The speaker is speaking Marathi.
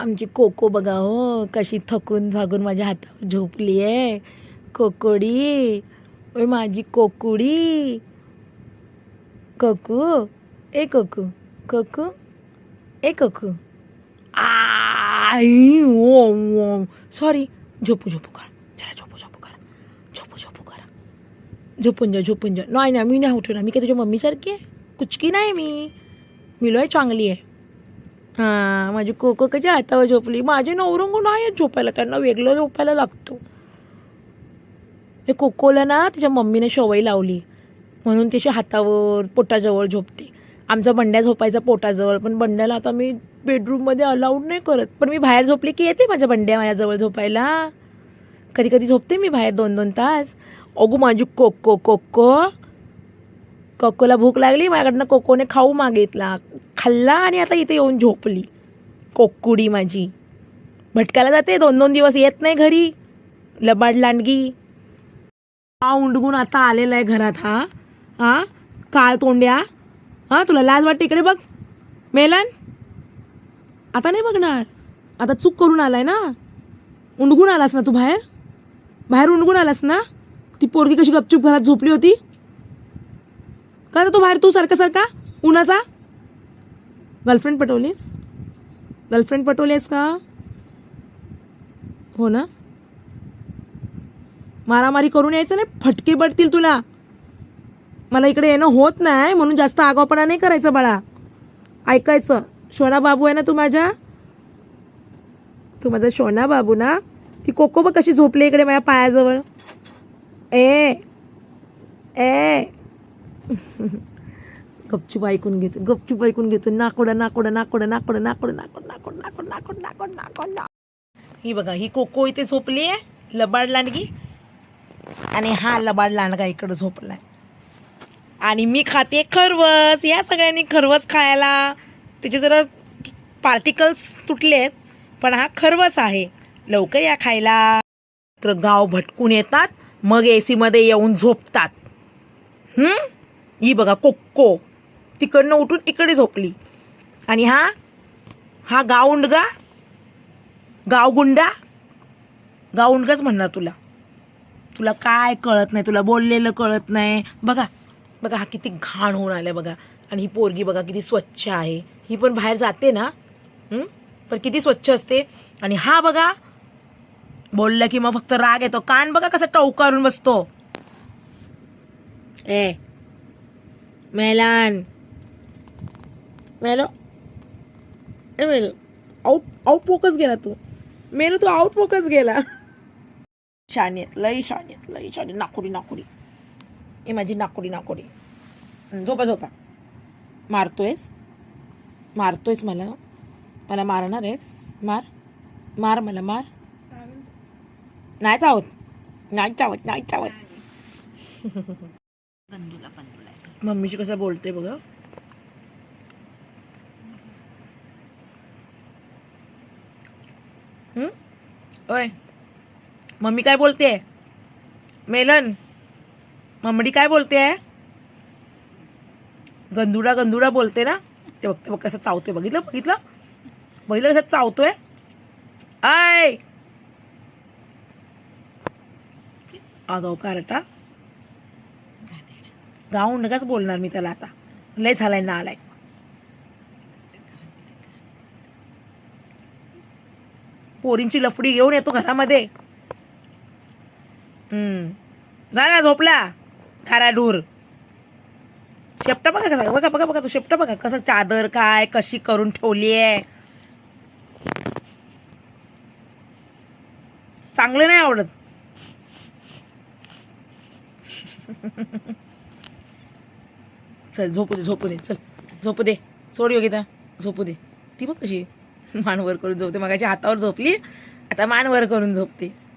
आमची कोको बघा हो कशी थकून झाकून माझ्या हातावर झोपली आहे कोकोडी ओय माझी कोकुडी. कोकू ए कोकू कोकू ए कोकू. आई ओ सॉरी झोपू झोपू करा. चला झोपू झोपू करा. झोपू झोपू करा. झोपून जा झोपून जा. नाही ना मी नाही उठवणार. मी काय तुझ्या मम्मीसारखी आहे? कुचकी नाही मी. मिलो आहे चांगली आहे. हां माझी कोको कशी हातावर झोपली? माझे नवरंग नाही आहेत झोपायला त्यांना वेगळं झोपायला लागतो. हे कोकोला ना तिच्या मम्मीने शवई लावली. म्हणून तिच्या हातावर पोटाजवळ झोपते. आमचा बंड्या झोपायचा पोटाजवळ पण बंड्याला आता मी बेडरूममध्ये अलाउड नाही करत. पण मी बाहेर झोपली की येते माझ्या बंड्या माझ्याजवळ झोपायला. कधी कधी झोपते मी बाहेर दोन दोन तास. अगो माझी कोको कोको कोकोला भूक लागली माझ्याकडनं कोकोने खाऊ मागितला. खाल्ला आणि आता इथे येऊन झोपली. कोकुडी माझी. भटकायला जाते दोन दोन दिवस येत नाही घरी. लबाड लांडगी. हा उंडगून आता आलेला आहे घरात हा. हा? काळ तोंड्या. हा तुला लाज वाटते इकडे बघ. मेलन? आता नाही बघणार. आता चूक करून आलाय ना. उंडगून आलास ना तू बाहेर? बाहेर उंडगून आलास ना? ती पोरगी कशी गपचूप घरात झोपली होती? का तो बाहेर तू सारखा सारखा? उन्हाचा? गर्लफ्रेंड पटवलीस गर्लफ्रेंड पटवलीस का? हो ना? मारामारी करून यायचं नाही फटके पडतील तुला. मला इकडे येणं होत नाही म्हणून जास्त आगावपणा नाही करायचं बाळा. ऐकायचं. शोना बाबू आहे ना तू माझ्या? तू माझा शोना बाबू ना? ती कोकोबा कशी झोपली इकडे माझ्या पायाजवळ? ए ए. गपचूप ऐकून घेतो गपचूप ऐकून घेतो नाकोडा नाकोडा नाकोडा नाकोडा नाकोडा नाकोड नाकोड नाकोड नाकोड नाकोड नाकोड ना ही बघा ही कोको इथे झोपली आहे लबाड लांडगी आणि हा लबाड लांडगा इकडे झोपलाय आणि मी खाते खरवस या सगळ्यांनी खरवस खायला त्याचे जरा पार्टिकल्स तुटलेत पण हा खरवस आहे लवकर या खायला तर गाव भटकून येतात मग एसी मध्ये येऊन झोपतात हम्म ही बघा कोक्को तिकडनं उठून इकडे झोपली. आणि हा हा गावुंडगा गावगुंडा गावुंडगाच म्हणणार तुला. तुला काय कळत नाही तुला बोललेलं कळत नाही. बघा बघा हा किती घाण होऊन आलाय बघा. आणि ही पोरगी बघा किती स्वच्छ आहे. ही पण बाहेर जाते ना पण किती स्वच्छ असते. आणि हा बघा बोललं की मग फक्त राग येतो. कान बघा कसा टवकारून बसतो. ए मेलान. मेलो. ए मेलो. आउट आउट फोकस गेला तू. मेलो तू आउट फोकस गेला. शाणेत लई शाणेत लई शाणेत नाकोडी नाकोडी. ए माझी नाकोडी नाकोडी. झोपा झोपा. मारतोयस? मारतोयस मला? मला मारणार आहेस? मार. मार मला मार. नाही चावत. नाही चावत नाही चावत. मम्मीची कसं बोलते बघ ओय मम्मी काय बोलते मेलन मम्मी काय बोलते गंधुडा गंधुडा बोलते ना? ते बघते बघ कसं चावतोय. बघितलं बघितलं? बघितलं कसं चावतोय? आय! आगाव कारटा गाऊन नकाच बोलणार मी त्याला आता. लय झालाय ना आलाय पोरींची लफडी घेऊन येतो घरामध्ये. हम्म. जा ना झोपला. धाराडूर. शेपटा बघा कसा बघा बघा बघा तू शेपटा बघा कसं चादर काय कशी करून ठेवली आहे. चांगलं नाही आवडत. चल झोपू दे झोपू दे चल. झोपू दे. सोड योगिता झोपू दे. ती बघ कशी मान वर करून झोपते. मगाच्या हातावर झोपली आता मान वर करून झोपते.